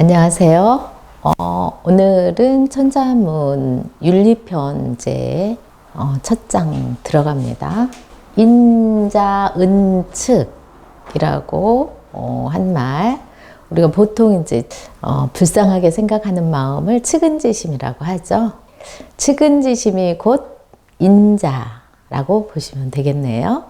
안녕하세요. 어, 오늘은 천자문 윤리편제 어, 첫장 들어갑니다. 인자 은측이라고 어, 한 말. 우리가 보통 이제 어, 불쌍하게 생각하는 마음을 측은지심이라고 하죠. 측은지심이 곧 인자라고 보시면 되겠네요.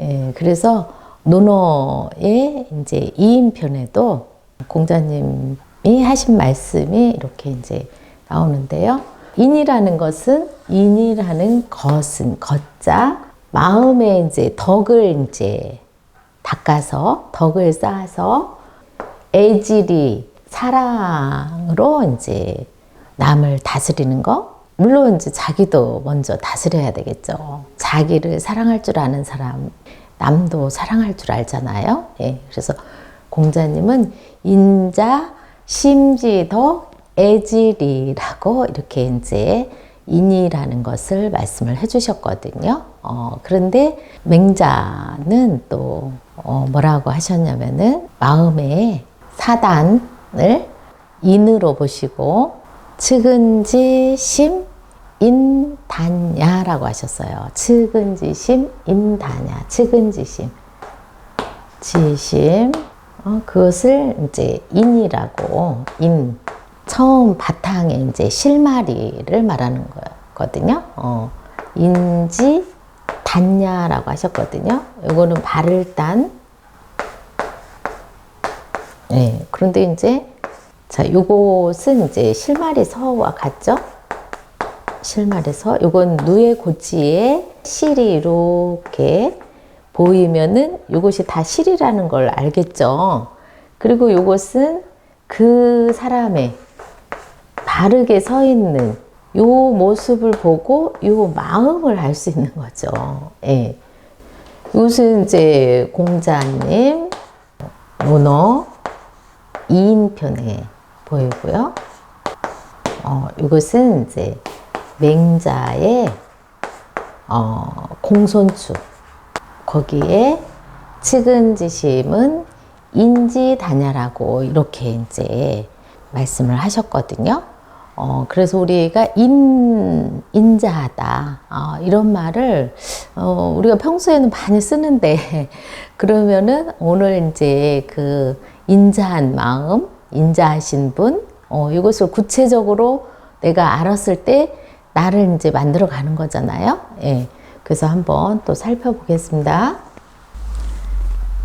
예, 그래서 논어의 이제 이인편에도 공자님이 하신 말씀이 이렇게 이제 나오는데요. 인이라는 것은 인이라는 것은 걷자 마음에 이제 덕을 이제 닦아서 덕을 쌓아서 애질이 사랑으로 이제 남을 다스리는 거 물론 이제 자기도 먼저 다스려야 되겠죠. 자기를 사랑할 줄 아는 사람 남도 사랑할 줄 알잖아요. 예, 그래서 공자님은 인자 심지덕 애질이라고 이렇게 이제 인이라는 것을 말씀을 해주셨거든요. 어, 그런데 맹자는 또 어, 뭐라고 하셨냐면은 마음의 사단을 인으로 보시고 측은지심 인단야라고 하셨어요. 측은지심 인단야 측은지심 지심 어, 그것을 이제 인이라고 인 처음 바탕에 이제 실마리를 말하는 거거든요. 어, 인지 단야라고 하셨거든요. 이거는 발을 딴. 네, 그런데 이제 자, 요것은 이제 실마리 서와 같죠? 실마리 서. 요건 누에 고치에 실이 이렇게 보이면은 이것이 다 실이라는 걸 알겠죠. 그리고 이것은 그 사람의 바르게 서 있는 요 모습을 보고 요 마음을 알 수 있는 거죠. 예. 이것은 이제 공자님 문어 2인편에 보이고요. 어, 이것은 이제 맹자의 어, 공손추 거기에 측은지심은 인지다냐라고 이렇게 이제 말씀을 하셨거든요. 어, 그래서 우리가 인, 인자하다. 어, 이런 말을, 어, 우리가 평소에는 많이 쓰는데, 그러면은 오늘 이제 그 인자한 마음, 인자하신 분, 어, 이것을 구체적으로 내가 알았을 때 나를 이제 만들어 가는 거잖아요. 예. 그래서 한번 또 살펴보겠습니다.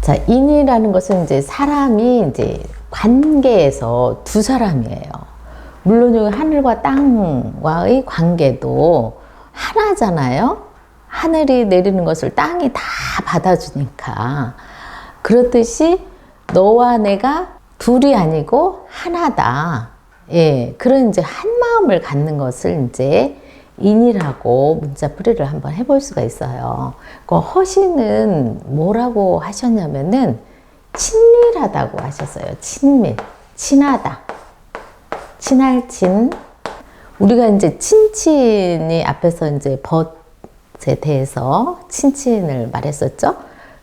자, 인이라는 것은 이제 사람이 이제 관계에서 두 사람이에요. 물론 여기 하늘과 땅과의 관계도 하나잖아요. 하늘이 내리는 것을 땅이 다 받아주니까. 그렇듯이 너와 내가 둘이 아니고 하나다. 예, 그런 이제 한 마음을 갖는 것을 이제 인이라고 문자풀이를 한번 해볼 수가 있어요. 그 허신은 뭐라고 하셨냐면은 친밀하다고 하셨어요. 친밀, 친하다, 친할 친. 우리가 이제 친친이 앞에서 이제 벗에 대해서 친친을 말했었죠.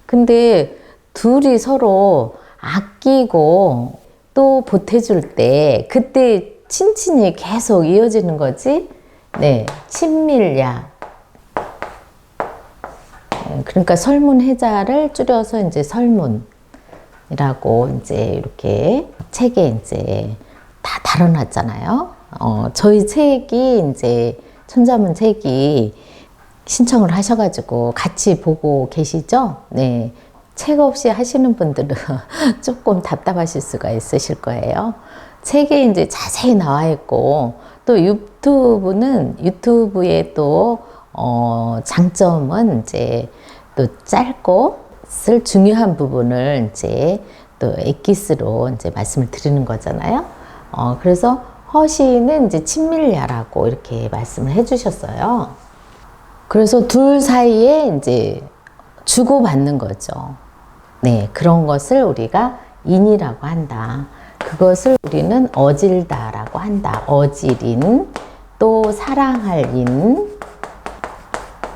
근데 둘이 서로 아끼고 또 보태줄 때 그때 친친이 계속 이어지는 거지. 네, 친밀야. 그러니까 설문해자를 줄여서 이제 설문이라고 이제 이렇게 책에 이제 다 달아놨잖아요. 어, 저희 책이 이제 천자문 책이 신청을 하셔가지고 같이 보고 계시죠? 네. 책 없이 하시는 분들은 조금 답답하실 수가 있으실 거예요. 책에 이제 자세히 나와 있고 또 유튜브는 유튜브의 또 어, 장점은 이제 또 짧고 쓸 중요한 부분을 이제 또 엑기스로 이제 말씀을 드리는 거잖아요. 어, 그래서 허시는 이제 친밀야라고 이렇게 말씀을 해주셨어요. 그래서 둘 사이에 이제 주고받는 거죠. 네, 그런 것을 우리가 인이라고 한다. 그것을 우리는 어질다라고 한다. 어질인, 또 사랑할 인.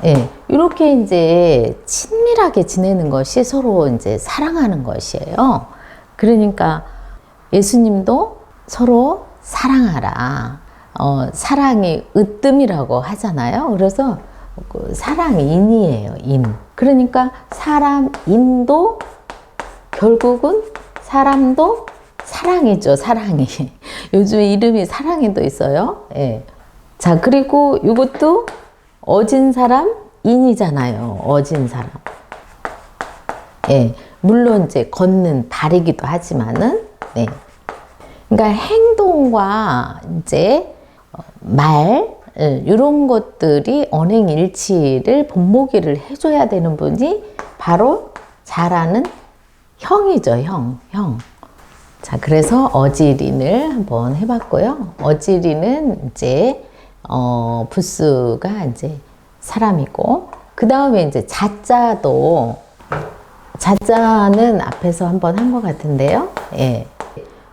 예, 이렇게 이제 친밀하게 지내는 것이 서로 이제 사랑하는 것이에요. 그러니까 예수님도 서로 사랑하라. 어, 사랑이 으뜸이라고 하잖아요. 그래서 그 사랑이 인이에요, 인. 그러니까 사람, 인도 결국은 사람도 사랑이죠, 사랑이. 요즘 이름이 사랑이도 있어요. 예. 자, 그리고 이것도 어진 사람, 인이잖아요. 어진 사람. 예. 물론 이제 걷는 다리기도 하지만은, 네. 그러니까 행동과 이제 어, 말, 이런 것들이 언행 일치를 본보기를 해줘야 되는 분이 바로 잘하는 형이죠, 형, 형. 자, 그래서 어지린을 한번 해봤고요. 어지린은 이제, 어, 부스가 이제 사람이고, 그 다음에 이제 자자도, 자자는 앞에서 한번 한 것 같은데요. 예.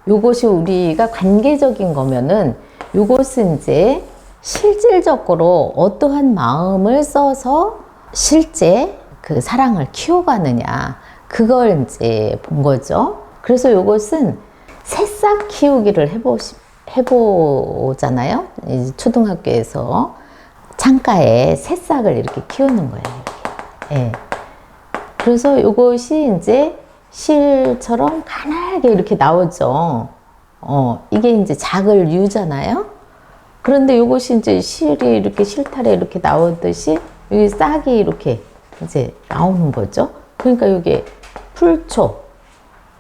요것이 우리가 관계적인 거면은, 요것은 이제 실질적으로 어떠한 마음을 써서 실제 그 사랑을 키워가느냐. 그걸 이제 본 거죠. 그래서 이것은 새싹 키우기를 해보시, 해보잖아요. 초등학교에서 창가에 새싹을 이렇게 키우는 거예요. 예. 그래서 이것이 이제 실처럼 가늘게 이렇게 나오죠. 어, 이게 이제 작을 유잖아요. 그런데 이것이 이제 실이 이렇게 실타래 이렇게 나오듯이 여기 싹이 이렇게 이제 나오는 거죠. 그러니까 이게 풀초,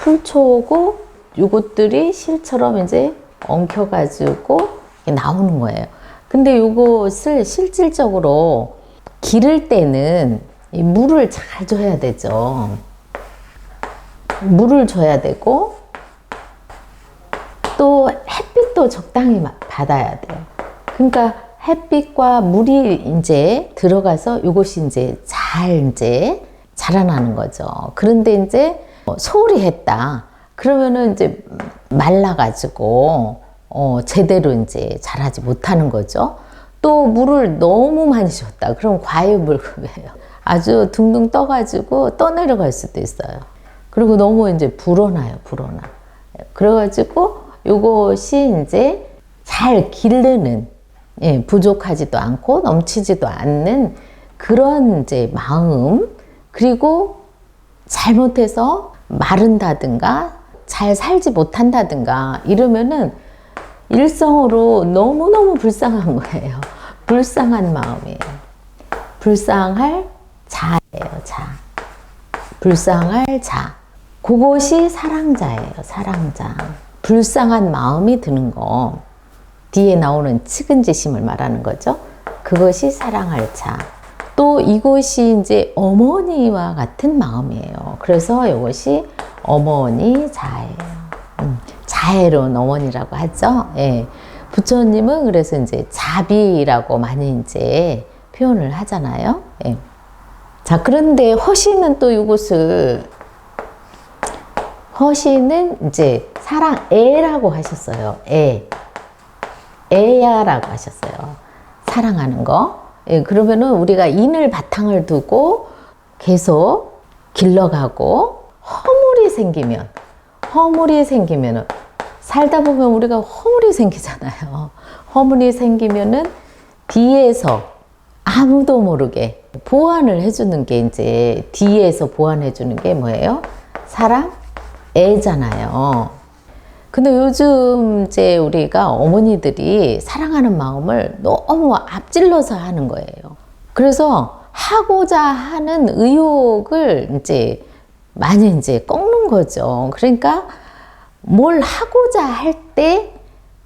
풀초고 요것들이 실처럼 이제 엉켜가지고 나오는 거예요. 근데 요것을 실질적으로 기를 때는 이 물을 잘 줘야 되죠. 물을 줘야 되고 또 햇빛도 적당히 받아야 돼요. 그러니까 햇빛과 물이 이제 들어가서 이것이 이제 잘 이제 자라나는 거죠. 그런데 이제 소홀히 했다. 그러면은 이제 말라가지고 어 제대로 이제 자라지 못하는 거죠. 또 물을 너무 많이 줬다. 그럼 과유불급이에요. 아주 둥둥 떠가지고 떠내려갈 수도 있어요. 그리고 너무 이제 불어나요, 불어나. 그래가지고 요것이 이제 잘 기르는, 예, 부족하지도 않고 넘치지도 않는 그런 이제 마음, 그리고 잘못해서 마른다든가 잘 살지 못한다든가 이러면은 일성으로 너무너무 불쌍한 거예요. 불쌍한 마음이에요. 불쌍할 자예요, 자. 불쌍할 자. 그것이 사랑자예요, 사랑자. 불쌍한 마음이 드는 거. 뒤에 나오는 측은지심을 말하는 거죠. 그것이 사랑할 자. 또 이것이 이제 어머니와 같은 마음이에요. 그래서 이것이 어머니 자예요. 음, 자애로운 어머니라고 하죠. 예. 부처님은 그래서 이제 자비라고 많이 이제 표현을 하잖아요. 예. 자, 그런데 허신은 또 이것을 허신은 이제 사랑 애라고 하셨어요. 애. 애야라고 하셨어요. 사랑하는 거. 예, 그러면은 우리가 인을 바탕을 두고 계속 길러가고 허물이 생기면 허물이 생기면은 살다 보면 우리가 허물이 생기잖아요. 허물이 생기면은 뒤에서 아무도 모르게 보완을 해주는 게 이제 뒤에서 보완해주는 게 뭐예요? 사랑, 애잖아요. 근데 요즘 이제 우리가 어머니들이 사랑하는 마음을 너무 앞질러서 하는 거예요. 그래서 하고자 하는 의욕을 이제 많이 이제 꺾는 거죠. 그러니까 뭘 하고자 할 때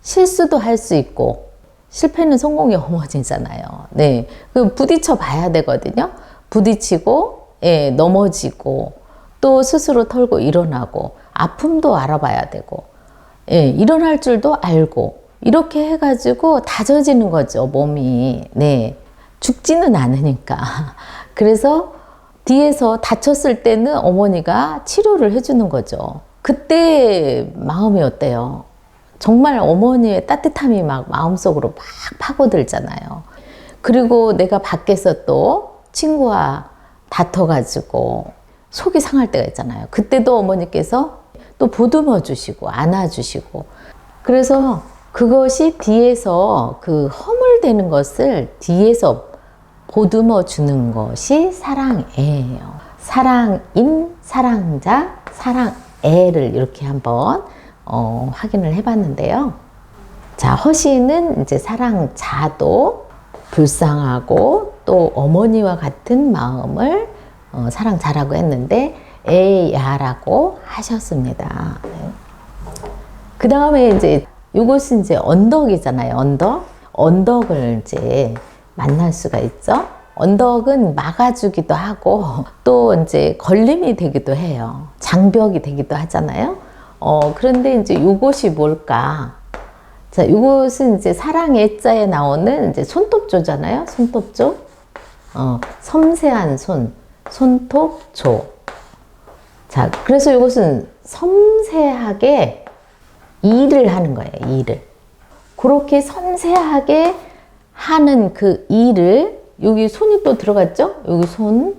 실수도 할 수 있고 실패는 성공의 어머니잖아요. 네. 그 부딪혀 봐야 되거든요. 부딪히고, 예, 넘어지고, 또 스스로 털고 일어나고, 아픔도 알아봐야 되고, 예, 일어날 줄도 알고, 이렇게 해가지고 다져지는 거죠, 몸이. 네. 죽지는 않으니까. 그래서 뒤에서 다쳤을 때는 어머니가 치료를 해주는 거죠. 그때 마음이 어때요? 정말 어머니의 따뜻함이 막 마음속으로 막 파고들잖아요. 그리고 내가 밖에서 또 친구와 다퉈가지고 속이 상할 때가 있잖아요. 그때도 어머니께서 또 보듬어 주시고 안아 주시고 그래서 그것이 뒤에서 그 허물되는 것을 뒤에서 보듬어 주는 것이 사랑애예요. 사랑인, 사랑자, 사랑애를 이렇게 한번 어, 확인을 해봤는데요. 자, 허시는 이제 사랑자도 불쌍하고 또 어머니와 같은 마음을 어, 사랑자라고 했는데 애야라고 하셨습니다. 그 다음에 이제 이것은 이제 언덕이잖아요. 언덕. 언덕을 이제 만날 수가 있죠. 언덕은 막아주기도 하고 또 이제 걸림이 되기도 해요. 장벽이 되기도 하잖아요. 어, 그런데 이제 이것이 뭘까? 자, 이것은 이제 사랑의 자에 나오는 이제 손톱조잖아요. 손톱조. 어, 섬세한 손. 손톱조. 자, 그래서 이것은 섬세하게 일을 하는 거예요, 일을. 그렇게 섬세하게 하는 그 일을, 여기 손이 또 들어갔죠? 여기 손,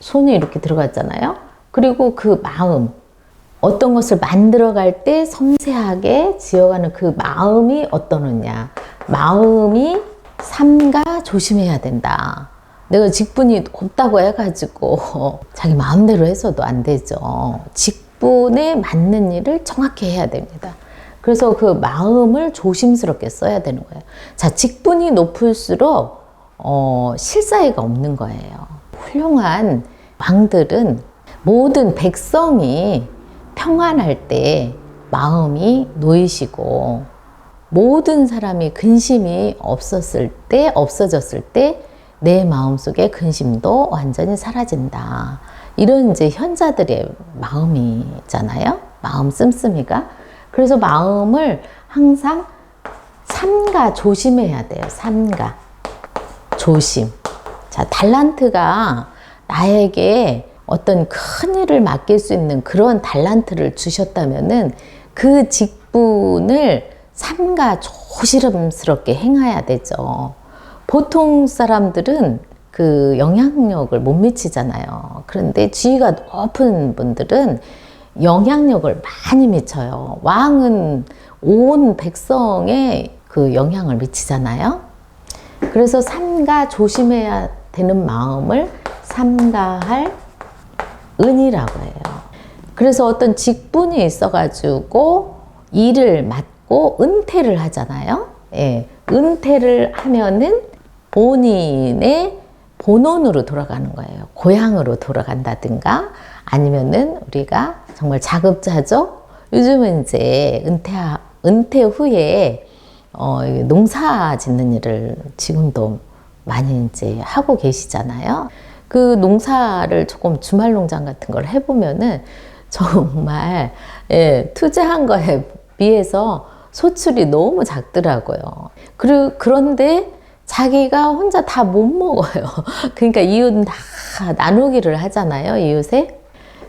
손이 이렇게 들어갔잖아요? 그리고 그 마음, 어떤 것을 만들어갈 때 섬세하게 지어가는 그 마음이 어떠느냐. 마음이 삼가 조심해야 된다. 내가 직분이 높다고 해가지고 자기 마음대로 해서도 안 되죠. 직분에 맞는 일을 정확히 해야 됩니다. 그래서 그 마음을 조심스럽게 써야 되는 거예요. 자, 직분이 높을수록 어, 실사이가 없는 거예요. 훌륭한 왕들은 모든 백성이 평안할 때 마음이 놓이시고 모든 사람이 근심이 없었을 때 없어졌을 때 내 마음속에 근심도 완전히 사라진다. 이런 이제 현자들의 마음이잖아요. 마음 씀씀이가. 그래서 마음을 항상 삼가 조심해야 돼요. 삼가 조심. 자, 달란트가 나에게 어떤 큰 일을 맡길 수 있는 그런 달란트를 주셨다면은 그 직분을 삼가 조심스럽게 행해야 되죠. 보통 사람들은 그 영향력을 못 미치잖아요. 그런데 지위가 높은 분들은 영향력을 많이 미쳐요. 왕은 온 백성에 그 영향을 미치잖아요. 그래서 삼가 조심해야 되는 마음을 삼가할 은이라고 해요. 그래서 어떤 직분이 있어가지고 일을 맡고 은퇴를 하잖아요. 예, 은퇴를 하면은 본인의 본원으로 돌아가는 거예요. 고향으로 돌아간다든가 아니면은 우리가 정말 자급자족 요즘은 이제 은퇴 은퇴 후에 어, 농사 짓는 일을 지금도 많이 이제 하고 계시잖아요. 그 농사를 조금 주말 농장 같은 걸 해보면은 정말 예, 투자한 거에 비해서 소출이 너무 작더라고요. 그리고 그런데 자기가 혼자 다 못 먹어요. 그러니까 이웃은 다 나누기를 하잖아요, 이웃에.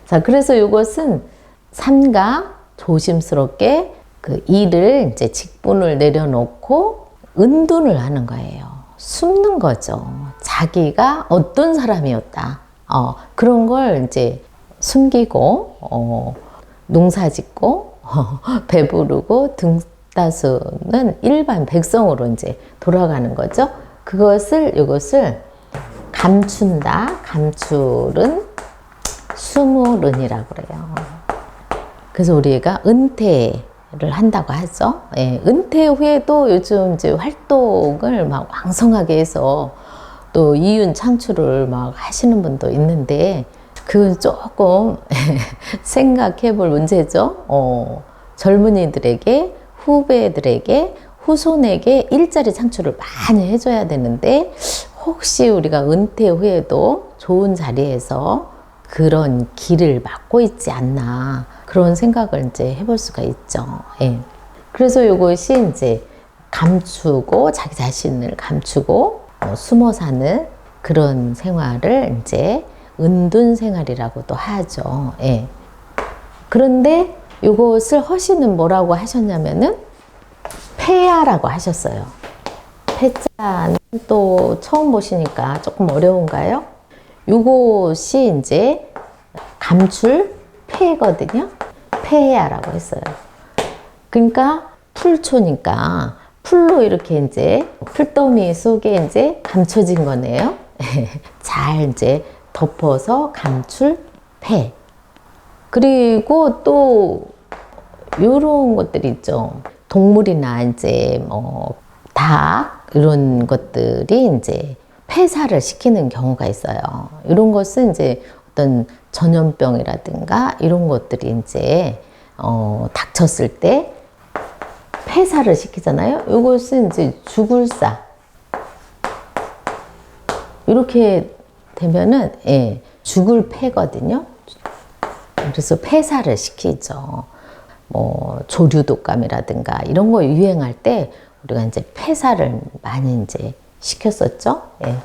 자, 그래서 이것은 삼가 조심스럽게 그 일을 이제 직분을 내려놓고 은둔을 하는 거예요. 숨는 거죠. 자기가 어떤 사람이었다. 어, 그런 걸 이제 숨기고, 어, 농사 짓고, 어, 배부르고, 등, 다수는 일반 백성으로 이제 돌아가는 거죠. 그것을 이것을 감춘다. 감출은 수물은이라고 그래요. 그래서 우리가 은퇴를 한다고 하죠. 예, 은퇴 후에도 요즘 이제 활동을 막 왕성하게 해서 또 이윤 창출을 막 하시는 분도 있는데 그건 조금 생각해 볼 문제죠. 어, 젊은이들에게 후배들에게 후손에게 일자리 창출을 많이 해줘야 되는데 혹시 우리가 은퇴 후에도 좋은 자리에서 그런 길을 막고 있지 않나 그런 생각을 이제 해볼 수가 있죠. 예. 그래서 이것이 이제 감추고 자기 자신을 감추고 어, 숨어 사는 그런 생활을 이제 은둔 생활이라고도 하죠. 예. 그런데 이것을 허시는 뭐라고 하셨냐면은 폐야라고 하셨어요. 폐자는 또 처음 보시니까 조금 어려운가요? 이것이 이제 감출 폐거든요. 폐야라고 했어요. 그러니까 풀초니까 풀로 이렇게 이제 풀더미 속에 이제 감춰진 거네요. 잘 이제 덮어서 감출패. 그리고 또 요런 것들이 있죠. 동물이나 이제 뭐 닭 이런 것들이 이제 폐사를 시키는 경우가 있어요. 이런 것은 이제 어떤 전염병이라든가 이런 것들이 이제 어, 닥쳤을 때 폐사를 시키잖아요. 이것은 이제 죽을사. 이렇게 되면은 예, 죽을 패거든요. 그래서 폐사를 시키죠. 뭐 조류 독감이라든가 이런 거 유행할 때 우리가 이제 폐사를 많이 이제 시켰었죠. 예.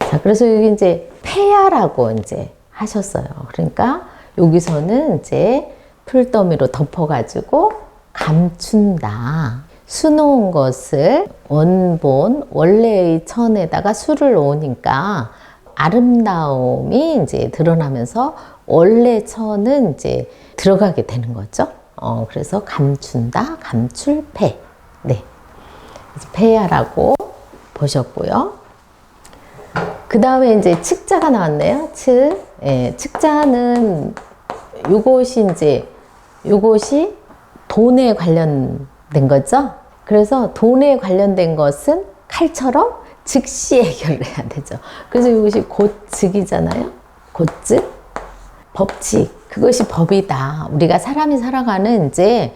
자, 그래서 여기 이제 폐야라고 이제 하셨어요. 그러니까 여기서는 이제 풀더미로 덮어가지고 감춘다. 수놓은 것을 원본, 원래의 천에다가 수를 놓으니까 아름다움이 이제 드러나면서 원래 천은 이제 들어가게 되는 거죠. 어, 그래서 감춘다, 감출패. 네. 폐야라고 보셨고요. 그 다음에 이제 측자가 나왔네요. 측. 예, 측자는 요것이 이제 요것이 돈에 관련된 거죠. 그래서 돈에 관련된 것은 칼처럼 즉시 해결을 해야 되죠. 그래서 이것이 곧즉이잖아요. 곧즉 법칙 그것이 법이다. 우리가 사람이 살아가는 이제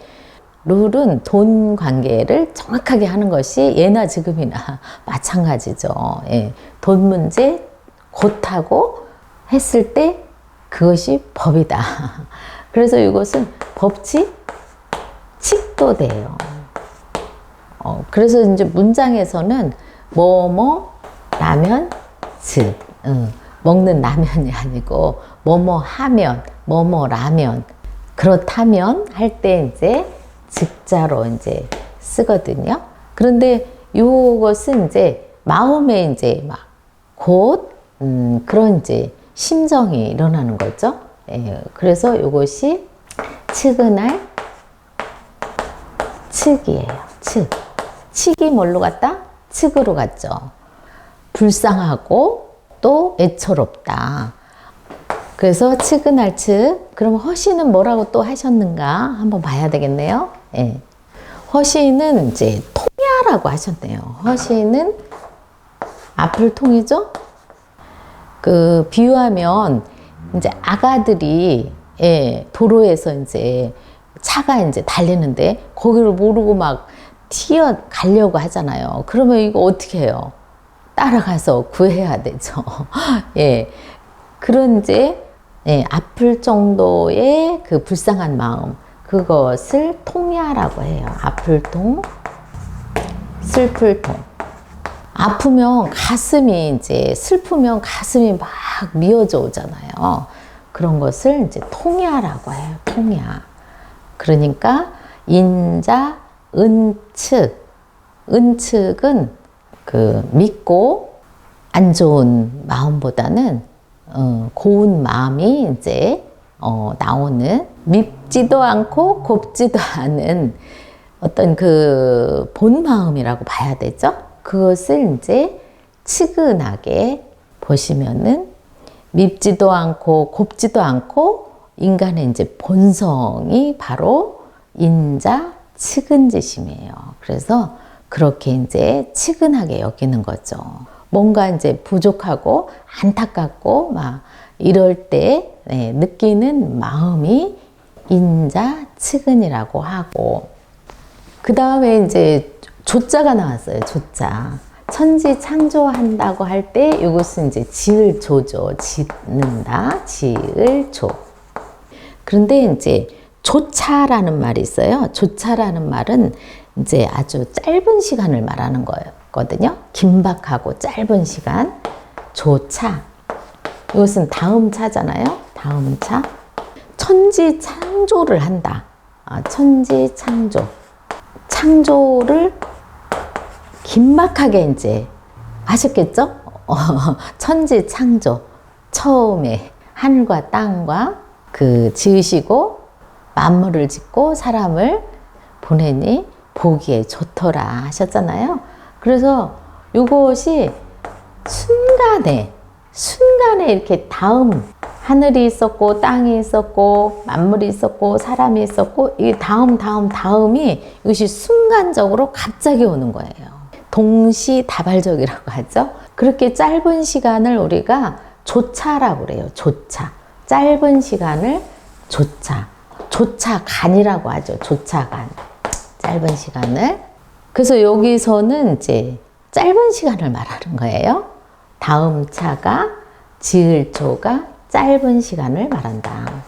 룰은 돈 관계를 정확하게 하는 것이 예나 지금이나 마찬가지죠. 예. 돈 문제 곧하고 했을 때 그것이 법이다. 그래서 이것은 법칙, 칙도 돼요. 어, 그래서 이제 문장에서는 뭐뭐 라면 즉 응, 먹는 라면이 아니고 뭐뭐 하면 뭐뭐 라면 그렇다면 할 때 이제 즉자로 이제 쓰거든요. 그런데 이것은 이제 마음에 이제 막곧 음, 그런 이제 심정이 일어나는 거죠. 예, 그래서 이것이 측은할 측이에요. 측. 측이 뭘로 갔다? 측으로 갔죠. 불쌍하고 또 애처롭다. 그래서 측은할 측. 그럼 허시는 뭐라고 또 하셨는가? 한번 봐야 되겠네요. 예. 허시는 이제 통야라고 하셨네요. 허시는 앞을 통이죠? 그 비유하면 이제 아가들이 예, 도로에서 이제 차가 이제 달리는데 거기를 모르고 막 튀어 가려고 하잖아요. 그러면 이거 어떻게 해요? 따라가서 구해야 되죠. 예. 그런 이제 예, 아플 정도의 그 불쌍한 마음 그것을 통야라고 해요. 아플 통, 슬플 통. 아프면 가슴이 이제 슬프면 가슴이 막 미어져 오잖아요. 그런 것을 이제 통야라고 해요. 통야. 그러니까 인자 은측. 은측은 그 믿고 안 좋은 마음보다는 어, 고운 마음이 이제 어, 나오는 밉지도 않고 곱지도 않은 어떤 그 본 마음이라고 봐야 되죠. 그것을 이제 측은하게 보시면은 밉지도 않고 곱지도 않고 인간의 이제 본성이 바로 인자 측은지심이에요. 그래서 그렇게 이제 측은하게 여기는 거죠. 뭔가 이제 부족하고 안타깝고 막 이럴 때 네, 느끼는 마음이 인자 측은이라고 하고 그 다음에 이제 조자가 나왔어요. 조자. 천지 창조한다고 할 때 이것은 이제 지을 조죠. 짓는다. 지을 조. 그런데 이제 조차라는 말이 있어요. 조차라는 말은 이제 아주 짧은 시간을 말하는 거 거든요. 긴박하고 짧은 시간. 조차. 이것은 다음 차잖아요. 다음 차. 천지 창조를 한다. 아, 천지 창조. 창조를 긴박하게 이제 하셨겠죠? 어, 천지 창조. 처음에 하늘과 땅과 그 지으시고 만물을 짓고 사람을 보내니 보기에 좋더라 하셨잖아요. 그래서 요것이 순간에 순간에 이렇게 다음 하늘이 있었고 땅이 있었고 만물이 있었고 사람이 있었고 이 다음 다음 다음이 이것이 순간적으로 갑자기 오는 거예요. 동시다발적이라고 하죠. 그렇게 짧은 시간을 우리가 조차라고 그래요. 조차. 짧은 시간을 조차. 조차간이라고 하죠. 조차간. 짧은 시간을. 그래서 여기서는 이제 짧은 시간을 말하는 거예요. 다음 차가 지을 조가 짧은 시간을 말한다.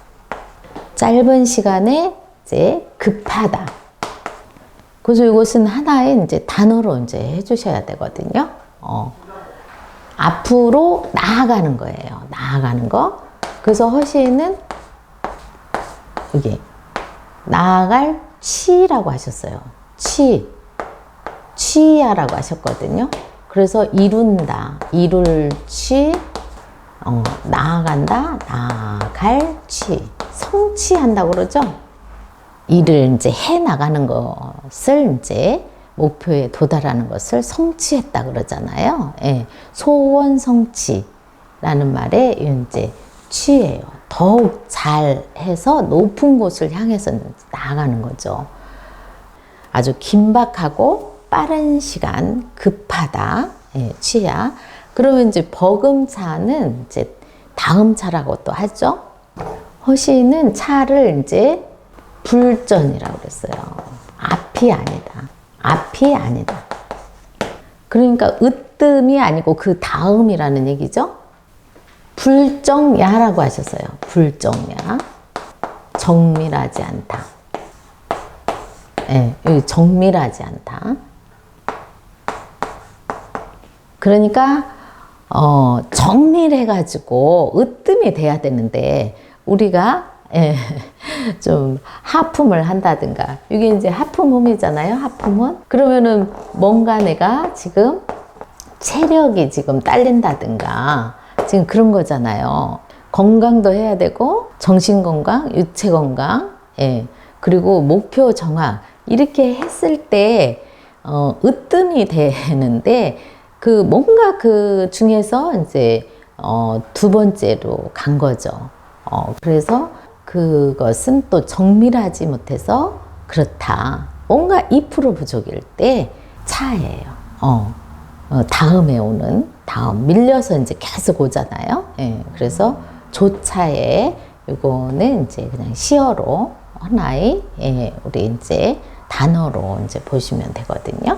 짧은 시간에 이제 급하다. 그래서 이것은 하나의 이제 단어로 이제 해주셔야 되거든요. 어. 앞으로 나아가는 거예요. 나아가는 거. 그래서 허시는 이게 나아갈 치라고 하셨어요. 치. 치야라고 하셨거든요. 그래서 이룬다. 이룰 치. 어, 나아간다. 나아갈 치. 성취한다고 그러죠. 일을 이제 해 나가는 것을 이제 목표에 도달하는 것을 성취했다 그러잖아요. 예. 소원 성취라는 말에 이제 취예요. 더욱 잘 해서 높은 곳을 향해서 나아가는 거죠. 아주 긴박하고 빠른 시간, 급하다, 예, 취야. 그러면 이제 버금차는 이제 다음 차라고 또 하죠. 허시는 차를 이제 불전이라고 그랬어요. 앞이 아니다. 앞이 아니다. 그러니까 으뜸이 아니고 그 다음이라는 얘기죠. 불정야라고 하셨어요. 불정야. 정밀하지 않다. 예, 여기 정밀하지 않다. 그러니까 어, 정밀해가지고 으뜸이 돼야 되는데 우리가 예, 좀 하품을 한다든가. 이게 이제 하품음이잖아요 하품은 그러면은 뭔가 내가 지금 체력이 지금 딸린다든가 지금 그런 거잖아요. 건강도 해야 되고 정신 건강 육체 건강 예. 그리고 목표 정확. 이렇게 했을 때 어, 으뜸이 되는데 그 뭔가 그 중에서 이제 어, 두 번째로 간 거죠 어, 그래서 그것은 또 정밀하지 못해서 그렇다. 뭔가 2% 부족일 때 차예요. 어, 어, 다음에 오는 다음 밀려서 이제 계속 오잖아요. 예, 그래서 조차에 이거는 이제 그냥 시어로 하나의 예, 우리 이제 단어로 이제 보시면 되거든요.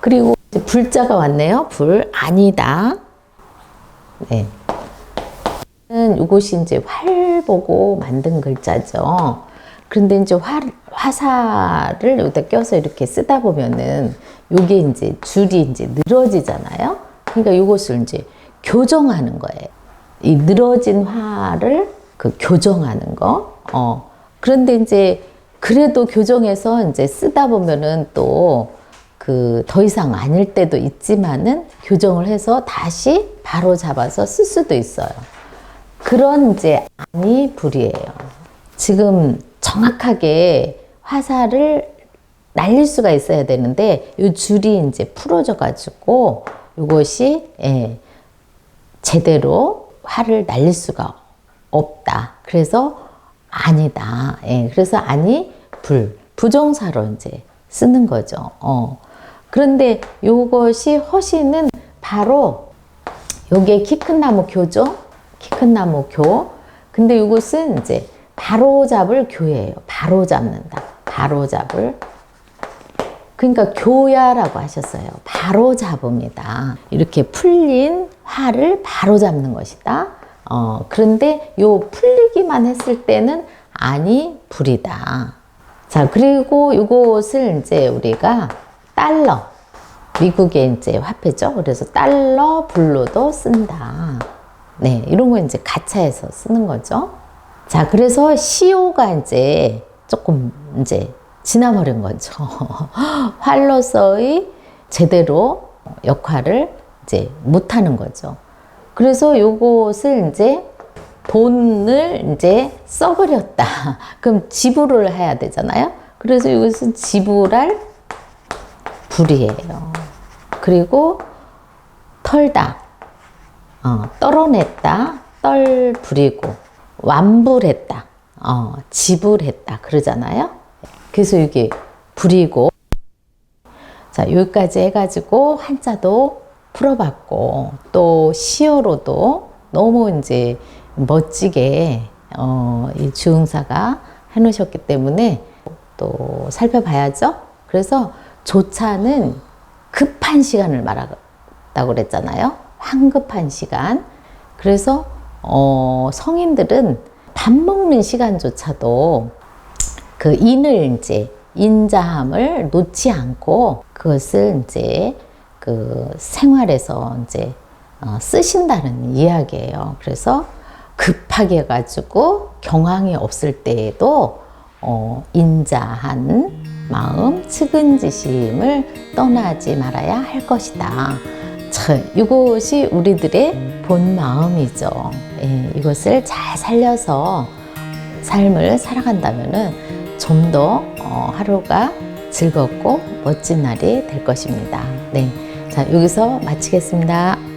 그리고 불자가 왔네요. 불 아니다. 네. 이것이 이제 활 보고 만든 글자죠. 그런데 이제 화, 화살을 여기다 껴서 이렇게 쓰다 보면은 요게 이제 줄이 이제 늘어지잖아요. 그러니까 이것을 이제 교정하는 거예요. 이 늘어진 화를 그 교정하는 거. 어. 그런데 이제 그래도 교정해서 이제 쓰다 보면은 또 그 더 이상 아닐 때도 있지만은 교정을 해서 다시 바로 잡아서 쓸 수도 있어요. 그런 이제 아니 불이에요. 지금 정확하게 화살을 날릴 수가 있어야 되는데 이 줄이 이제 풀어져 가지고 이것이 예, 제대로 활을 날릴 수가 없다. 그래서 아니다. 예, 그래서 아니 불 부정사로 이제 쓰는 거죠. 어. 그런데 이것이 허시는 바로 요게 키 큰 나무 교죠. 키 큰 나무 교. 근데 이것은 이제 바로 잡을 교예요. 바로 잡는다. 바로 잡을. 그러니까 교야라고 하셨어요. 바로 잡습니다. 이렇게 풀린 활을 바로 잡는 것이다. 어, 그런데 요 풀리기만 했을 때는 아니 불이다. 자, 그리고 이것을 이제 우리가 달러. 미국의 이제 화폐죠. 그래서 달러 불로도 쓴다. 네, 이런 거 이제 가차에서 쓰는 거죠. 자, 그래서 시오가 이제 조금 이제 지나버린 거죠. 활로서의 제대로 역할을 이제 못하는 거죠. 그래서 요것을 이제 돈을 이제 써버렸다. 그럼 지불을 해야 되잖아요. 그래서 이것은 지불할 불이에요. 그리고 털다, 어, 떨어냈다, 떨 부리고, 완불했다, 어, 지불했다 그러잖아요. 그래서 이게 부리고, 자 여기까지 해가지고 한자도 풀어봤고 또 시어로도 너무 이제 멋지게 어, 이 주응사가 해놓으셨기 때문에 또 살펴봐야죠. 그래서 조차는 급한 시간을 말한다고 그랬잖아요. 황급한 시간. 그래서 어, 성인들은 밥 먹는 시간조차도 그 인을 이제 인자함을 놓지 않고 그것을 이제 그 생활에서 이제 어, 쓰신다는 이야기예요. 그래서 급하게 해가지고 경황이 없을 때에도 어, 인자한 마음, 측은지심을 떠나지 말아야 할 것이다. 참, 이것이 우리들의 본 마음이죠. 예, 이것을 잘 살려서 삶을 살아간다면은 좀더 어, 하루가 즐겁고 멋진 날이 될 것입니다. 네. 자, 여기서 마치겠습니다.